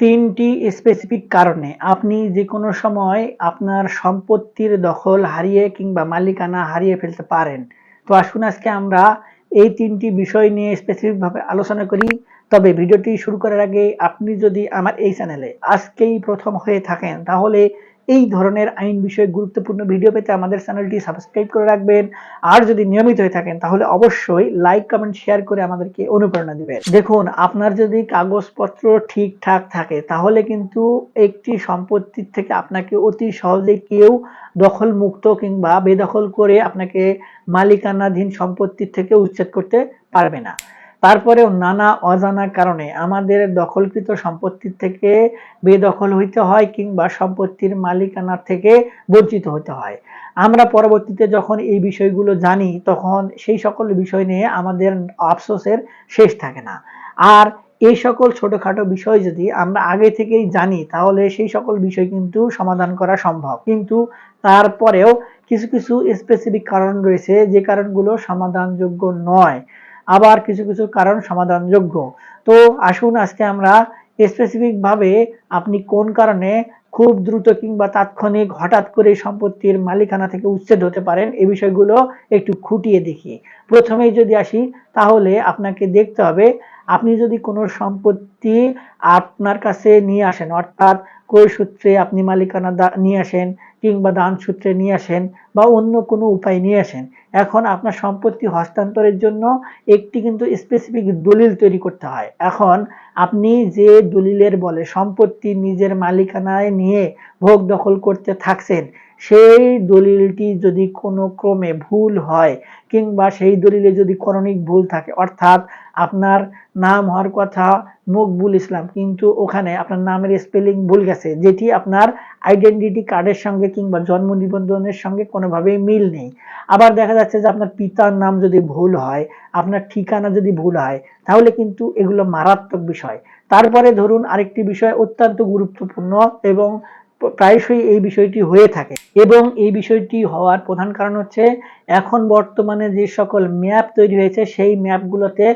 তিনটি স্পেসিফিক কারণে। আপনি যে কোনো সময় আপনার সম্পত্তির দখল হারিয়ে কিংবা মালিকানা হারিয়ে ফেলতে পারেন। তো আসুন আজকে আমরা এই তিনটি বিষয় নিয়ে স্পেসিফিকভাবে আলোচনা করি। তবে ভিডিওটি শুরু করার আগে আপনি যদি আমার এই চ্যানেলে আজকেই প্রথম হয়ে থাকেন, তাহলে এই ধরনের আইন বিষয়ে গুরুত্বপূর্ণ ভিডিও পেতে আমাদের চ্যানেলটি সাবস্ক্রাইব করে রাখবেন। আর যদি নিয়মিত হয়ে থাকেন, তাহলে অবশ্যই লাইক কমেন্ট শেয়ার করে আমাদেরকে অনুপ্রেরণা দিবেন। দেখুন, আপনার যদি কাগজপত্র ঠিকঠাক থাকে, তাহলে কিন্তু একটি সম্পত্তির থেকে আপনাকে অতি সহজে কেউ দখল মুক্ত কিংবা বেদখল করে আপনাকে মালিকানাধীন সম্পত্তির থেকে উচ্ছেদ করতে পারবে না। তারপরেও নানা অজানা কারণে আমাদের দখলকৃত সম্পত্তির থেকে বেদখল হইতে হয় কিংবা সম্পত্তির মালিকানা থেকে বঞ্চিত হতে হয়। আমরা পরবর্তীতে যখন এই বিষয়গুলো জানি, তখন সেই সকল বিষয় নিয়ে আমাদের আফসোসের শেষ থাকে না। আর এই সকল ছোটখাটো বিষয় যদি আমরা আগে থেকেই জানি, তাহলে সেই সকল বিষয় কিন্তু সমাধান করা সম্ভব। কিন্তু তারপরেও কিছু কিছু স্পেসিফিক কারণ রয়েছে, যে কারণগুলো সমাধানযোগ্য নয়। আবার কিছু কিছু কারণ সমাধানযোগ্য। তো আসুন আজকে আমরা স্পেসিফিকভাবে আপনি কোন কারণে খুব দ্রুত কিংবা তাৎক্ষণিক হঠাৎ করে সম্পত্তির মালিকানা থেকে উচ্ছেদ হতে পারেন এই বিষয়গুলো একটু খুঁটিয়ে দেখি। প্রথমেই যদি আসি, তাহলে আপনাকে দেখতে হবে, আপনি যদি কোনো সম্পত্তি আপনার কাছে নিয়ে আসেন, অর্থাৎ ক্রয় সূত্রে আপনি মালিকানা নিয়ে আসেন কিংবা দান সূত্রে নিয়ে আসেন বা অন্য কোনো উপায় নিয়ে আসেন, এখন আপনার সম্পত্তি হস্তান্তরের জন্য একটি কিন্তু স্পেসিফিক দলিল তৈরি করতে হয়। এখন আপনি যে দলিলের বলে সম্পত্তি নিজের মালিকানায় নিয়ে ভোগ দখল করতে থাকছেন, সেই দলিলটি যদি কোনো ক্রমে ভুল হয় কিংবা সেই দলিলে যদি করণিক ভুল থাকে, অর্থাৎ আপনার নাম হওয়ার কথা মকবুল ইসলাম, কিন্তু ওখানে আপনার নামের স্পেলিং ভুল গেছে, যেটি আপনার আইডেন্টিটি কার্ডের সঙ্গে কিংবা জন্ম নিবন্ধনের সঙ্গে কোনোভাবেই মিল নেই। আবার দেখা যাচ্ছে যে আপনার পিতার নাম যদি ভুল হয়, আপনার ঠিকানা যদি ভুল হয়, তাহলে কিন্তু এগুলো মারাত্মক বিষয়। তারপরে ধরুন আরেকটি বিষয় অত্যন্ত গুরুত্বপূর্ণ এবং প্রায়শই এই বিষয়টি হয়ে থাকে। এবং এই বিষয়টি হওয়ার প্রধান কারণ হচ্ছে, এখন বর্তমানে যে সকল ম্যাপ তৈরি হয়েছে, সেই ম্যাপগুলোতে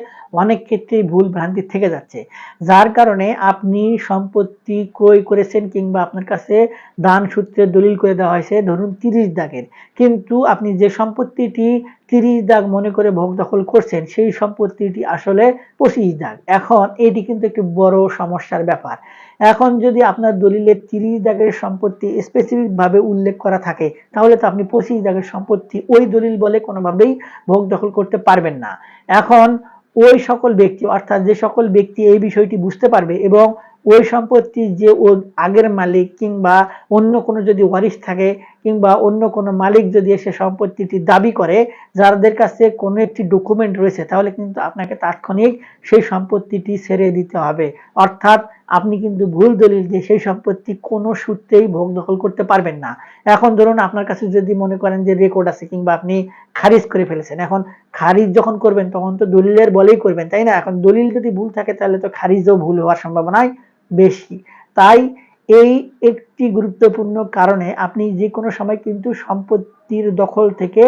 অনেক ক্ষেত্রেই ভুল ভ্রান্তি থেকে যাচ্ছে। যার কারণে আপনি সম্পত্তি ক্রয় করেছেন কিংবা আপনার কাছে দান সূত্রে দলিল করে দেওয়া হয়েছে, ধরুন তিরিশ দাগের। কিন্তু আপনি যে সম্পত্তিটি তিরিশ দাগ মনে করে ভোগ দখল করছেন, সেই সম্পত্তিটি আসলে পঁচিশ দাগ। এখন এটি কিন্তু একটি বড় সমস্যার ব্যাপার। এখন যদি আপনার দলিলে তিরিশ দাগের সম্পত্তি স্পেসিফিকভাবে উল্লেখ করা থাকে, তাহলে তো আপনি পঁচিশ দাগের সম্পত্তি ওই দলিল বলে কোনোভাবেই ভোগ দখল করতে পারবেন না। এখন ওই সকল ব্যক্তি, অর্থাৎ যে সকল ব্যক্তি এই বিষয়টি বুঝতে পারবে এবং ওই সম্পত্তি যে ওর আগের মালিক কিংবা অন্য কোনো যদি ওয়ারিশ থাকে কিংবা অন্য কোনো মালিক যদি এসে সম্পত্তিটি দাবি করে, যাদের কাছে কোনো একটি ডকুমেন্ট রয়েছে, তাহলে কিন্তু আপনাকে তাৎক্ষণিক সেই সম্পত্তিটি ছেড়ে দিতে হবে। অর্থাৎ আপনি কিন্তু ভুল দলিল দিয়ে সেই সম্পত্তি কোনো সূত্রেই ভোগ দখল করতে পারবেন না। এখন ধরুন আপনার কাছে যদি মনে করেন যে রেকর্ড আছে কিংবা আপনি খারিজ করে ফেলেছেন, এখন খারিজ যখন করবেন তখন তো দলিলের বলেই করবেন, তাই না? এখন দলিল যদি ভুল থাকে তাহলে তো খারিজও ভুল হওয়ার সম্ভাবনাই বেশি। তাই এই একটি গুরুত্বপূর্ণ কারণে আপনি যে কোনো সময় কিন্তু সম্পত্তির দখল থেকে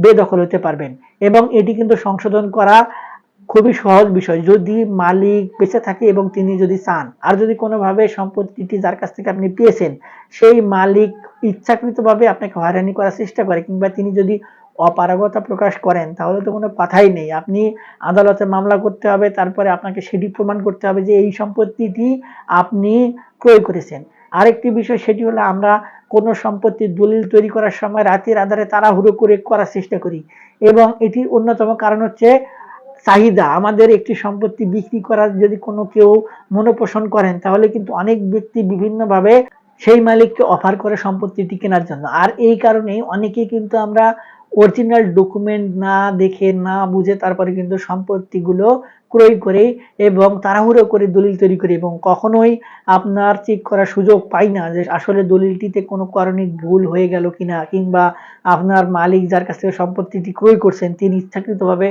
বেদখল হতে পারবেন এবং এটি কিন্তু সংশোধন করা খুবই সহজ বিষয়। যদি মালিক বেঁচে থাকে এবং তিনি যদি চান, আর যদি কোনোভাবে সম্পত্তিটি যার কাছ থেকে আপনি পেয়েছেন, সেই মালিক ইচ্ছাকৃতভাবে আপনাকে হয়রানি করার চেষ্টা করে, কিংবা তিনি যদি অপারগতা প্রকাশ করেন, তাহলে তো কোনো কথাই নেই। আপনি আদালতে মামলা করতে হবে, তারপরে আপনাকে সেটি প্রমাণ করতে হবে যে এই সম্পত্তিটি আপনি ক্রয় করেছেন। আরেকটি বিষয় সেটি হলো আমরা কোনো সম্পত্তির দলিল তৈরি করার সময় রাতের আধারে তাড়াহুড়ো করে করার চেষ্টা করি। এবং এটির অন্যতম কারণ হচ্ছে চাহিদা। আমাদের একটি সম্পত্তি বিক্রি করার যদি কোনো কেউ মনোপোষণ করেন, তাহলে কিন্তু অনেক ব্যক্তি বিভিন্নভাবে সেই মালিককে অফার করে সম্পত্তিটি কেনার জন্য। আর এই কারণেই অনেকে কিন্তু আমরা অরিজিনাল ডকুমেন্ট না দেখে না বুঝে তারপরে কিন্তু সম্পত্তিগুলো ক্রয় করে এবং তাড়াহুড়ো করে দলিল তৈরি করে এবং কখনোই আপনার চেক করার সুযোগ পাই না যে আসলে দলিলটিতে কোনো কারণে ভুল হয়ে গেল কিনা কিংবা আপনার মালিক যার কাছ থেকে সম্পত্তিটি ক্রয় করছেন, তিনি ইচ্ছাকৃতভাবে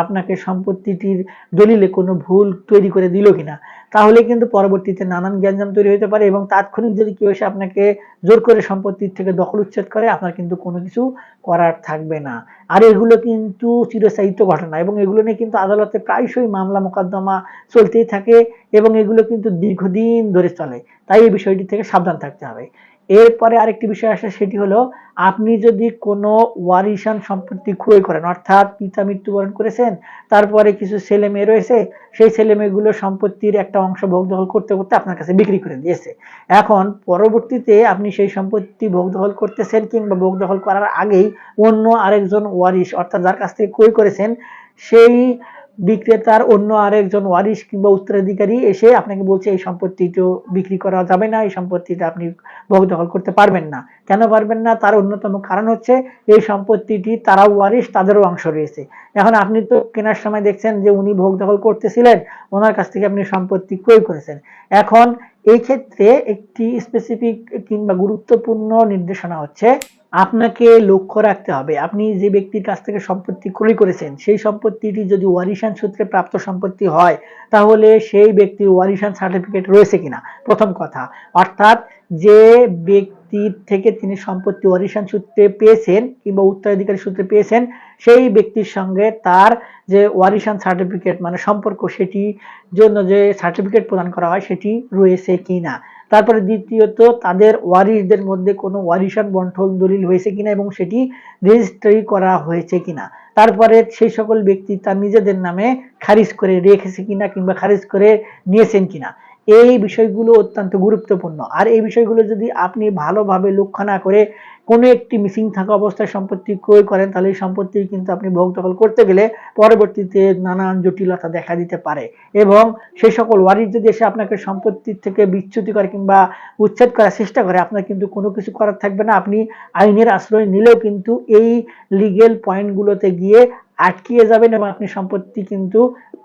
আপনাকে সম্পত্তিটির দলিলে কোনো ভুল তৈরি করে দিল কিনা, তাহলে কিন্তু পরবর্তীতে নানান জ্ঞানজাম তৈরি হতে পারে এবং তাৎক্ষণিক যদি কেউ এসে আপনাকে জোর করে সম্পত্তির থেকে দখল উচ্ছেদ করে, আপনার কিন্তু কোনো কিছু করার থাকবে না। আর এগুলো কিন্তু চিরস্থায়িত্ব ঘটনা এবং এগুলো নিয়ে কিন্তু আদালতে প্রায়শই মামলা মোকদ্দমা চলতেই থাকে এবং এগুলো কিন্তু দীর্ঘদিন ধরে চলে। তাই এই বিষয়টি থেকে সাবধান থাকতে হবে। এরপরে আরেকটি বিষয় আসে, সেটি হলো আপনি যদি কোনো ওয়ারিশান সম্পত্তি ক্রয় করেন, অর্থাৎ পিতা মৃত্যুবরণ করেছেন, তারপরে কিছু ছেলে মেয়ে রয়েছে, সেই ছেলে মেয়েগুলো সম্পত্তির একটা অংশ ভোগ দখল করতে করতে আপনার কাছে বিক্রি করে দিয়েছে। এখন পরবর্তীতে আপনি সেই সম্পত্তি ভোগ দখল করতেছেন কিংবা ভোগ দখল করার আগেই অন্য আরেকজন ওয়ারিশ, অর্থাৎ যার কাছ থেকে ক্রয় করেছেন, সেই বিক্রেতার অন্য আরেকজন ওয়ারিশ কিংবা উত্তরাধিকারী এসে আপনাকে বলছে, এই সম্পত্তিটা বিক্রি করা যাবে না, এই সম্পত্তিটা আপনি ভোগ দখল করতে পারবেন না। কেন পারবেন না? তার অন্যতম কারণ হচ্ছে, এই সম্পত্তিটি তারাও ওয়ারিশ, তাদেরও অংশ রয়েছে। এখন আপনি তো কেনার সময় দেখছেন যে উনি ভোগ দখল করতেছিলেন, ওনার কাছ থেকে আপনি সম্পত্তি ক্রয় করেছেন। এখন এই ক্ষেত্রে একটি স্পেসিফিক কিংবা গুরুত্বপূর্ণ নির্দেশনা হচ্ছে, আপনাকে লক্ষ্য রাখতে হবে। আপনি যে ব্যক্তির কাছ থেকে সম্পত্তি ক্রয় করেছেন, সেই সম্পত্তিটি যদি ওয়ারিশান সূত্রে প্রাপ্ত সম্পত্তি হয়, তাহলে সেই ব্যক্তির ওয়ারিশান সার্টিফিকেট রয়েছে কিনা? প্রথম কথা। অর্থাৎ যে ব্যক্তির থেকে তিনি সম্পত্তি ওয়ারিশান সূত্রে পেয়েছেন কিংবা উত্তরাধিকারী সূত্রে পেয়েছেন, সেই ব্যক্তির সঙ্গে তার যে ওয়ারিশান সার্টিফিকেট মানে সম্পর্ক, সেটি জন্য যে সার্টিফিকেট প্রদান করা হয়, সেটি রয়েছে কি না তারপরে দ্বিতীয়ত, তাদের ওয়ারিশদের মধ্যে কোনো ওয়ারিশান বন্টন দলিল হয়েছে কিনা এবং সেটি রেজিস্ট্রি করা হয়েছে কিনা। তারপরে সেই সকল ব্যক্তি তার নিজেদের নামে খারিজ করে রেখেছে কিনা কিংবা খারিজ করে নিয়েছেন কিনা। এই বিষয়গুলো অত্যন্ত গুরুত্বপূর্ণ। আর এই বিষয়গুলো যদি আপনি ভালোভাবে লক্ষ্য না করে কোনো একটি মিসিং থাকা অবস্থায় সম্পত্তি ক্রয় করেন, তাহলে এই সম্পত্তি কিন্তু আপনি ভোগ দখল করতে গেলে পরবর্তীতে নানান জটিলতা দেখা দিতে পারে। এবং সেই সকল ওয়ারিশ যদি এসে আপনাকে সম্পত্তির থেকে বিচ্যুতি করে কিংবা উচ্ছেদ করার চেষ্টা করে, আপনার কিন্তু কোনো কিছু করার থাকবে না। আপনি আইনের আশ্রয় নিলেও কিন্তু এই লিগেল পয়েন্টগুলোতে গিয়ে আটকিয়ে যাবেন এবং আপনি সম্পত্তি কিন্তু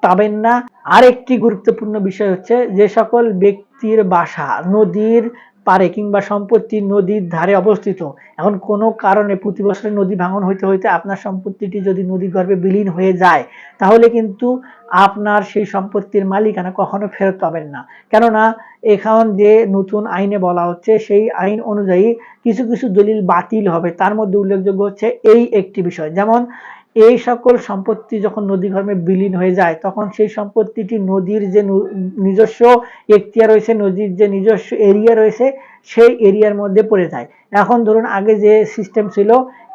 পাবেন না। আরেকটি গুরুত্বপূর্ণ বিষয় হচ্ছে যে সকল ব্যক্তির বাসা নদীর পারে কিংবা সম্পত্তি নদীর ধারে অবস্থিত। এখন কোনো কারণে প্রতি বছরে নদী ভাঙন হইতে হইতে আপনার সম্পত্তিটি যদি নদী গর্ভে বিলীন হয়ে যায়, তাহলে কিন্তু আপনার সেই সম্পত্তির মালিকানা কখনো ফেরত পাবেন না। কেননা এখন যে নতুন আইনে বলা হচ্ছে, সেই আইন অনুযায়ী কিছু কিছু দলিল বাতিল হবে। তার মধ্যে উল্লেখযোগ্য হচ্ছে এই একটি বিষয়। যেমন এই সকল সম্পত্তি যখন নদী গর্ভে বিলীন হয়ে যায়, তখন সেই সম্পত্তিটি নদীর যে নিজস্ব এখতিয়ার রয়েছে, নদীর যে নিজস্ব এরিয়া রয়েছে, সেই এরিয়ার মধ্যে পড়ে যায়। এখন ধরুন আগে যে সিস্টেম ছিল,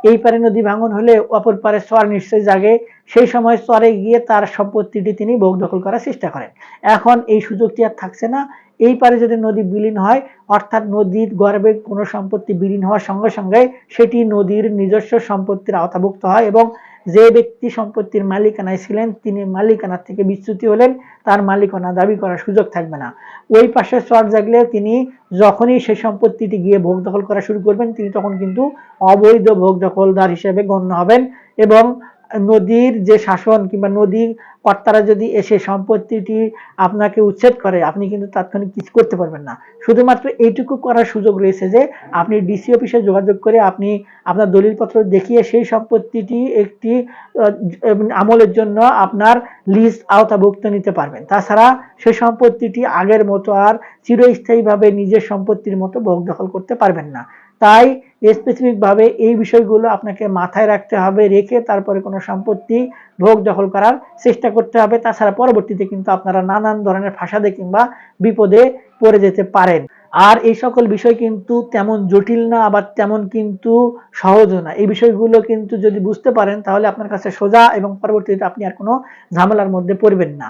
এই পারে নদী ভাঙন হলে অপর পারে চর নিশ্চয় জাগে। সেই সময় চরে গিয়ে তার সম্পত্তিটি তিনি ভোগ দখল করার চেষ্টা করেন। এখন এই সুযোগটি আর থাকছে না। এই পারে যদি নদী বিলীন হয়, অর্থাৎ নদীর গর্ভে কোনো সম্পত্তি বিলীন হওয়ার সঙ্গে সঙ্গে সেটি নদীর নিজস্ব সম্পত্তির আওতাভুক্ত হয় এবং যে ব্যক্তি সম্পত্তির মালিকানায় ছিলেন, তিনি মালিকানা থেকে বিচ্যুতি হলেন, তার মালিকানা দাবি করার সুযোগ থাকবে না। ওই পাশে চর জাগলে তিনি যখনই সেই সম্পত্তিটি গিয়ে ভোগ দখল করা শুরু করবেন, তিনি তখন কিন্তু অবৈধ ভোগ দখলদার হিসেবে গণ্য হবেন এবং নদীর যে শাসন কিংবা নদীর কর্তারা যদি এসে সম্পত্তিটি আপনাকে উচ্ছেদ করে, আপনি কিন্তু তাৎক্ষণিক কিছু করতে পারবেন না। শুধুমাত্র এইটুকু করার সুযোগ রয়েছে যে, আপনি ডিসি অফিসে যোগাযোগ করে আপনি আপনার দলিলপত্র দেখিয়ে সেই সম্পত্তিটি একটি আমলের জন্য আপনার লিজ আওতাভুক্ত নিতে পারবেন। তাছাড়া সেই সম্পত্তিটি আগের মতো আর চিরস্থায়ীভাবে নিজের সম্পত্তির মতো ভোগ দখল করতে পারবেন না। তাই স্পেসিফিকভাবে এই বিষয়গুলো আপনাকে মাথায় রাখতে হবে, রেখে তারপরে কোনো সম্পত্তি ভোগ দখল করার চেষ্টা করতে হবে। তাছাড়া পরবর্তীতে কিন্তু আপনারা নানান ধরনের ফাঁসাদে কিংবা বিপদে পড়ে যেতে পারেন। আর এই সকল বিষয় কিন্তু তেমন জটিল না, আবার তেমন কিন্তু সহজও না। এই বিষয়গুলো কিন্তু যদি বুঝতে পারেন, তাহলে আপনার কাছে সোজা এবং পরবর্তীতে আপনি আর কোনো ঝামেলার মধ্যে পড়বেন না।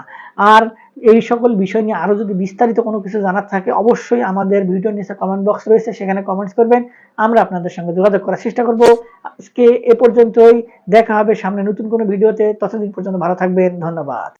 আর এই সকল বিষয় নিয়ে আরও যদি বিস্তারিত কোনো কিছু জানার থাকে, অবশ্যই আমাদের ভিডিও নিচে কমেন্ট বক্স রয়েছে, সেখানে কমেন্টস করবেন। আমরা আপনাদের সঙ্গে যোগাযোগ করার চেষ্টা করব। আজকে এ পর্যন্তই। দেখা হবে সামনে নতুন কোনো ভিডিওতে। ততদিন পর্যন্ত ভালো থাকবেন। ধন্যবাদ।